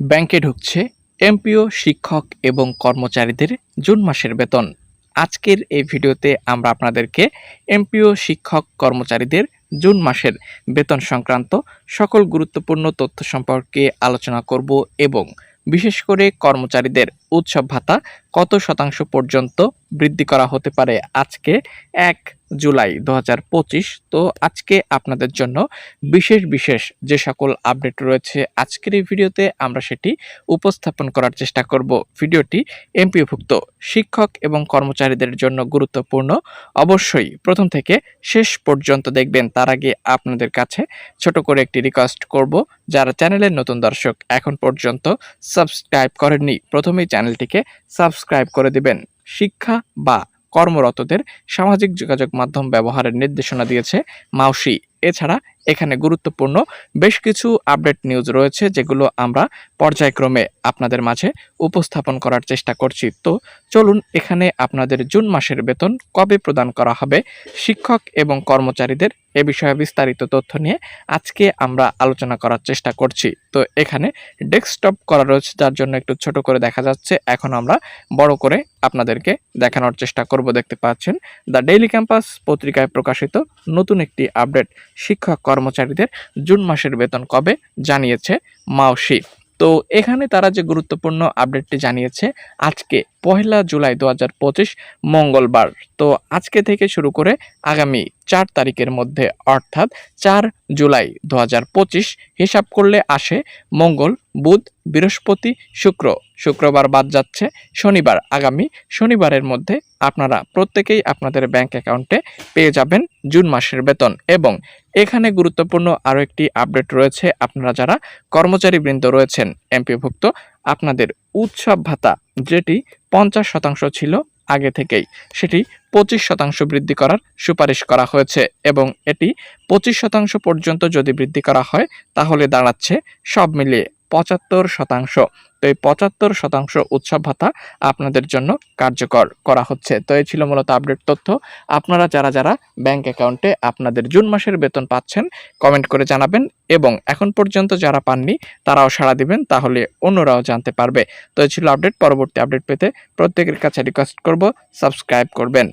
ব্যাংকে ঢুকছে এমপিও, শিক্ষক এবং কর্মচারীদের জুন মাসের বেতন। আজকের এই ভিডিওতে আমরা আপনাদেরকে এমপিও, শিক্ষক, কর্মচারীদের জুন মাসের বেতন সংক্রান্ত সকল গুরুত্বপূর্ণ তথ্য সম্পর্কে আলোচনা করব এবং বিশেষ করে কর্মচারীদের উৎসব ভাতা কত শতাংশ পর্যন্ত বৃদ্ধি করা হতে পারে আজকে এক জুলাই দু হাজার পঁচিশ। তো আজকে আপনাদের জন্য বিশেষ বিশেষ যে সকল আপডেট রয়েছে আজকের এই ভিডিওতে আমরা সেটি উপস্থাপন করার চেষ্টা করব। ভিডিওটি এমপিওভুক্ত শিক্ষক এবং কর্মচারীদের জন্য গুরুত্বপূর্ণ। অবশ্যই প্রথম থেকে শেষ পর্যন্ত দেখবেন, তার আগে আপনাদের কাছে ছোট করে একটি রিকোয়েস্ট করব। যারা চ্যানেলের নতুন দর্শক, এখন পর্যন্ত সাবস্ক্রাইব করেননি, প্রথমেই চ্যানেলটিকে সাবস্ক্রাইব করে দিবেন। শিক্ষা বা কর্মরতদের সামাজিক যোগাযোগ মাধ্যম ব্যবহারের নির্দেশনা দিয়েছে মাউসি। এছাড়া এখানে গুরুত্বপূর্ণ বেশ কিছু আপডেট নিউজ রয়েছে যেগুলো আমরা পর্যায়ক্রমে আপনাদের মাঝে উপস্থাপন করার চেষ্টা করছি। তো চলুন এখানে আপনাদের জুন মাসের বেতন কবে প্রদান করা হবে, শিক্ষক এবং কর্মচারীদের এ বিষয়ে বিস্তারিত তথ্য নিয়ে আজকে আমরা আলোচনা করার চেষ্টা করছি। তো এখানে ডেস্কটপ করা রয়েছে, যার জন্য একটু ছোট করে দেখা যাচ্ছে। এখন আমরা বড় করে আপনাদেরকে দেখানোর চেষ্টা করব। দেখতে পাচ্ছেন, দ্য ডেইলি ক্যাম্পাস পত্রিকায় প্রকাশিত নতুন একটি আপডেট শিক্ষক কর্মচারীদের জুন মাসের বেতন কবে জানিয়েছে মাওসি তো এখানে তারা যে গুরুত্বপূর্ণ আপডেটটি জানিয়েছে, আজকে পহেলা জুলাই দু হাজার পঁচিশ মঙ্গলবার। তো আজকে থেকে শুরু করে আগামী চার তারিখের মধ্যে, অর্থাৎ চার জুলাই দু হাজার পঁচিশ হিসাব করলে আসে মঙ্গল, বুধ, বৃহস্পতি, শুক্র। শুক্রবার বাদ যাচ্ছে শনিবার। আগামী শনিবারের মধ্যে আপনারা প্রত্যেকেই আপনাদের ব্যাংক অ্যাকাউন্টে পেয়ে যাবেন জুন মাসের বেতন। এবং এখানে গুরুত্বপূর্ণ আরও একটি আপডেট রয়েছে, আপনারা যারা কর্মচারীবৃন্দ রয়েছেন, এমপিভুক্ত আপনাদের উৎসব ভাতা, যেটি পঞ্চাশ শতাংশ ছিল আগে থেকেই, সেটি পঁচিশ শতাংশ বৃদ্ধি করার সুপারিশ করা হয়েছে এবং এটি পঁচিশ শতাংশ পর্যন্ত যদি বৃদ্ধি করা হয়, তাহলে দাঁড়াচ্ছে সব মিলিয়ে। পঁচাত্তর শতাংশ। তো এই পঁচাত্তর শতাংশ উৎসব ভাতা আপনাদের জন্য কার্যকর করা হচ্ছে। তো এই ছিল মূলত আপডেট তথ্য। আপনারা যারা যারা ব্যাংক অ্যাকাউন্টে আপনাদের জুন মাসের বেতন পাচ্ছেন কমেন্ট করে জানাবেন এবং এখন পর্যন্ত যারা পাননি, তারাও সাড়া দিবেন, তাহলে অন্যরাও জানতে পারবে। তো এই ছিল আপডেট পরবর্তী আপডেট পেতে প্রত্যেকের কাছে রিকোয়েস্ট করব সাবস্ক্রাইব করবেন।